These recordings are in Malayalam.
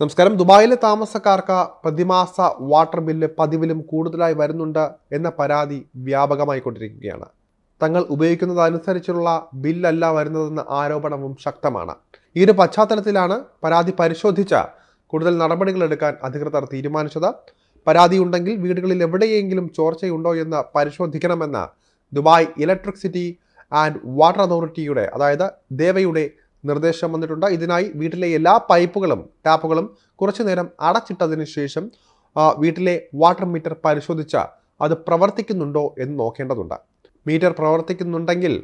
നമസ്കാരം. ദുബായിലെ താമസക്കാർക്ക് പ്രതിമാസ വാട്ടർ ബില്ല് പതിവിലും കൂടുതലായി വരുന്നുണ്ട് എന്ന പരാതി വ്യാപകമായി കൊണ്ടിരിക്കുകയാണ് തങ്ങൾ ഉപയോഗിക്കുന്നതനുസരിച്ചുള്ള ബില്ലല്ല വരുന്നതെന്ന ആരോപണവും ശക്തമാണ്. ഈ ഒരു പശ്ചാത്തലത്തിലാണ് പരാതി പരിശോധിച്ച കൂടുതൽ നടപടികൾ എടുക്കാൻ അധികൃതർ തീരുമാനിച്ചത്. പരാതി ഉണ്ടെങ്കിൽ വീടുകളിൽ എവിടെയെങ്കിലും ചോർച്ചയുണ്ടോ എന്ന് പരിശോധിക്കണമെന്ന് ദുബായ് ഇലക്ട്രിസിറ്റി ആൻഡ് വാട്ടർ അതോറിറ്റിയുടെ അതായത് ദേവയുടെ നിർദ്ദേശം വന്നിട്ടുണ്ട്. ഇതിനായി വീട്ടിലെ എല്ലാ പൈപ്പുകളും ടാപ്പുകളും കുറച്ചു നേരം അടച്ചിട്ടതിന് ശേഷം വീട്ടിലെ വാട്ടർ മീറ്റർ പരിശോധിച്ച അത് പ്രവർത്തിക്കുന്നുണ്ടോ എന്ന് നോക്കേണ്ടതുണ്ട്. മീറ്റർ പ്രവർത്തിക്കുന്നുണ്ടെങ്കിൽ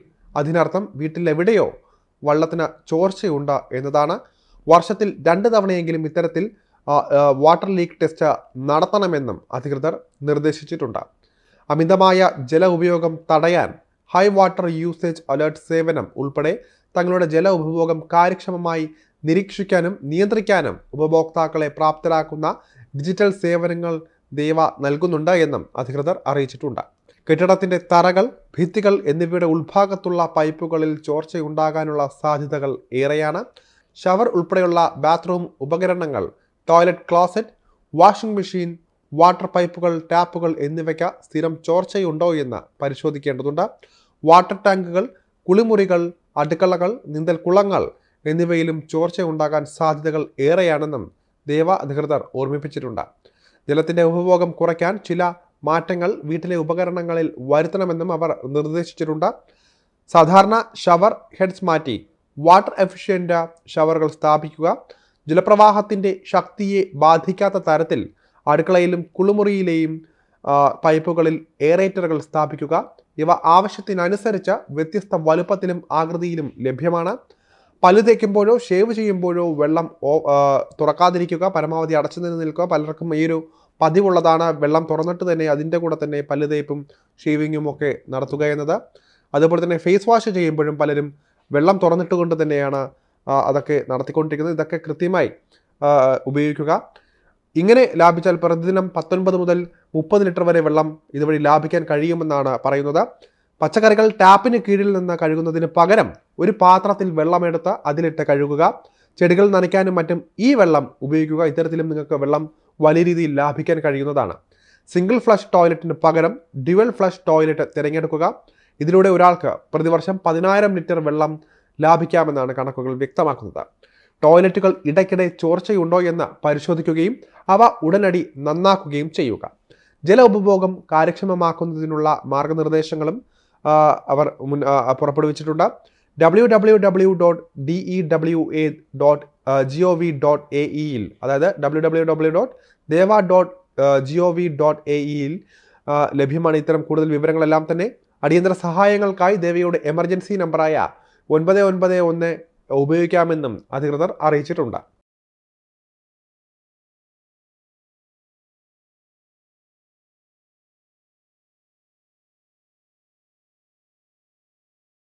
അതിനർത്ഥം വീട്ടിലെവിടെയോ വള്ളത്തിന് ചോർച്ചയുണ്ട് എന്നതാണ്. വർഷത്തിൽ രണ്ട് തവണയെങ്കിലും ഇത്തരത്തിൽ വാട്ടർ ലീക്ക് ടെസ്റ്റ് നടത്തണമെന്നും അധികൃതർ നിർദ്ദേശിച്ചിട്ടുണ്ട്. അമിതമായ ജല ഉപയോഗം തടയാൻ ഹൈ വാട്ടർ യൂസേജ് അലേർട്ട് സേവനം ഉൾപ്പെടെ തങ്ങളുടെ ജല ഉപഭോഗം കാര്യക്ഷമമായി നിരീക്ഷിക്കാനും നിയന്ത്രിക്കാനും ഉപഭോക്താക്കളെ പ്രാപ്തരാക്കുന്ന ഡിജിറ്റൽ സേവനങ്ങൾ ദേവ നൽകുന്നുണ്ട് എന്നും അധികൃതർ അറിയിച്ചിട്ടുണ്ട്. കെട്ടിടത്തിന്റെ തറകൾ ഭിത്തികൾ എന്നിവയുടെ ഉൾഭാഗത്തുള്ള പൈപ്പുകളിൽ ചോർച്ചയുണ്ടാകാനുള്ള സാധ്യതകൾ ഏറെയാണ്. ഷവർ ഉൾപ്പെടെയുള്ള ബാത്റൂം ഉപകരണങ്ങൾ toilet closet washing machine water പൈപ്പുകൾ ടാപ്പുകൾ എന്നിവയ്ക്ക് സ്ഥിരം ചോർച്ചയുണ്ടോ എന്ന് പരിശോധിക്കേണ്ടതുണ്ട്. വാട്ടർ ടാങ്കുകൾ കുളിമുറികൾ അടുക്കളകൾ നീന്തൽ കുളങ്ങൾ എന്നിവയിലും ചോർച്ച ഉണ്ടാകാൻ സാധ്യതകൾ ഏറെയാണെന്നും ദേവ അധികൃതർ ഓർമ്മിപ്പിച്ചിട്ടുണ്ട്. ജലത്തിന്റെ ഉപഭോഗം കുറയ്ക്കാൻ ചില മാറ്റങ്ങൾ വീട്ടിലെ ഉപകരണങ്ങളിൽ വരുത്തണമെന്നും അവർ നിർദ്ദേശിച്ചിട്ടുണ്ട്. സാധാരണ ഷവർ ഹെഡ്സ് മാറ്റി വാട്ടർ എഫിഷ്യന്റ് ഷവറുകൾ സ്ഥാപിക്കുക. ജലപ്രവാഹത്തിന്റെ ശക്തിയെ ബാധിക്കാത്ത തരത്തിൽ അടുക്കളയിലും കുളിമുറിയിലെയും പൈപ്പുകളിൽ എയറേറ്ററുകൾ സ്ഥാപിക്കുക. ഇവ ആവശ്യത്തിനനുസരിച്ച് വ്യത്യസ്ത വലുപ്പത്തിലും ആകൃതിയിലും ലഭ്യമാണ്. പല്ല് തേക്കുമ്പോഴോ ഷേവ് ചെയ്യുമ്പോഴോ വെള്ളം തുറക്കാതിരിക്കുക പരമാവധി അടച്ചു നിന്ന് നിൽക്കുക. പലർക്കും ഈ ഒരു പതിവുള്ളതാണ് വെള്ളം തുറന്നിട്ട് തന്നെ അതിന്റെ കൂടെ തന്നെ പല്ല് തേപ്പും ഷേവിങ്ങും ഒക്കെ നടത്തുക എന്നത്. അതുപോലെ തന്നെ ഫേസ് വാഷ് ചെയ്യുമ്പോഴും പലരും വെള്ളം തുറന്നിട്ട് കൊണ്ട് തന്നെയാണ് അതൊക്കെ നടത്തിക്കൊണ്ടിരിക്കുന്നത്. ഇതൊക്കെ കൃത്യമായി ഉപയോഗിക്കുക. ഇങ്ങനെ ലാഭിച്ചാൽ പ്രതിദിനം പത്തൊൻപത് മുതൽ മുപ്പത് ലിറ്റർ വരെ വെള്ളം ഇതുവഴി ലാഭിക്കാൻ കഴിയുമെന്നാണ് പറയുന്നത്. പച്ചക്കറികൾ ടാപ്പിന് കീഴിൽ നിന്ന് കഴുകുന്നതിന് പകരം ഒരു പാത്രത്തിൽ വെള്ളമെടുത്ത് അതിലിട്ട് കഴുകുക. ചെടികൾ നനയ്ക്കാനും മറ്റും ഈ വെള്ളം ഉപയോഗിക്കുക. ഇത്തരത്തിലും നിങ്ങൾക്ക് വെള്ളം വലിയ രീതിയിൽ ലാഭിക്കാൻ കഴിയുന്നതാണ്. സിംഗിൾ ഫ്ലഷ് ടോയ്ലറ്റിന് പകരം ഡ്യുവൽ ഫ്ലഷ് ടോയ്ലറ്റ് തിരഞ്ഞെടുക്കുക. ഇതിലൂടെ ഒരാൾക്ക് പ്രതിവർഷം പതിനായിരം ലിറ്റർ വെള്ളം ലാഭിക്കാമെന്നാണ് കണക്കുകൾ വ്യക്തമാക്കുന്നത്. ടോയ്ലറ്റുകൾ ഇടയ്ക്കിടെ ചോർച്ചയുണ്ടോ എന്ന് പരിശോധിക്കുകയും അവ ഉടനടി നന്നാക്കുകയും ചെയ്യുക. ജല ഉപഭോഗം കാര്യക്ഷമമാക്കുന്നതിനുള്ള മാർഗനിർദ്ദേശങ്ങളും അവർ മുൻ പുറപ്പെടുവിച്ചിട്ടുണ്ട്. W W W dot D E W A dot G O V dot A ഇയിൽ അതായത് W W W dot Deva dot G O V dot A ഇയിൽ ലഭ്യമാണ് ഇത്തരം കൂടുതൽ വിവരങ്ങളെല്ലാം തന്നെ. അടിയന്തര സഹായങ്ങൾക്കായി ദേവയുടെ എമർജൻസി നമ്പറായ ഒൻപത് ഒൻപത് ഒന്ന് ഉപയോഗിക്കാമെന്നും അധികൃതർ അറിയിച്ചിട്ടുണ്ട്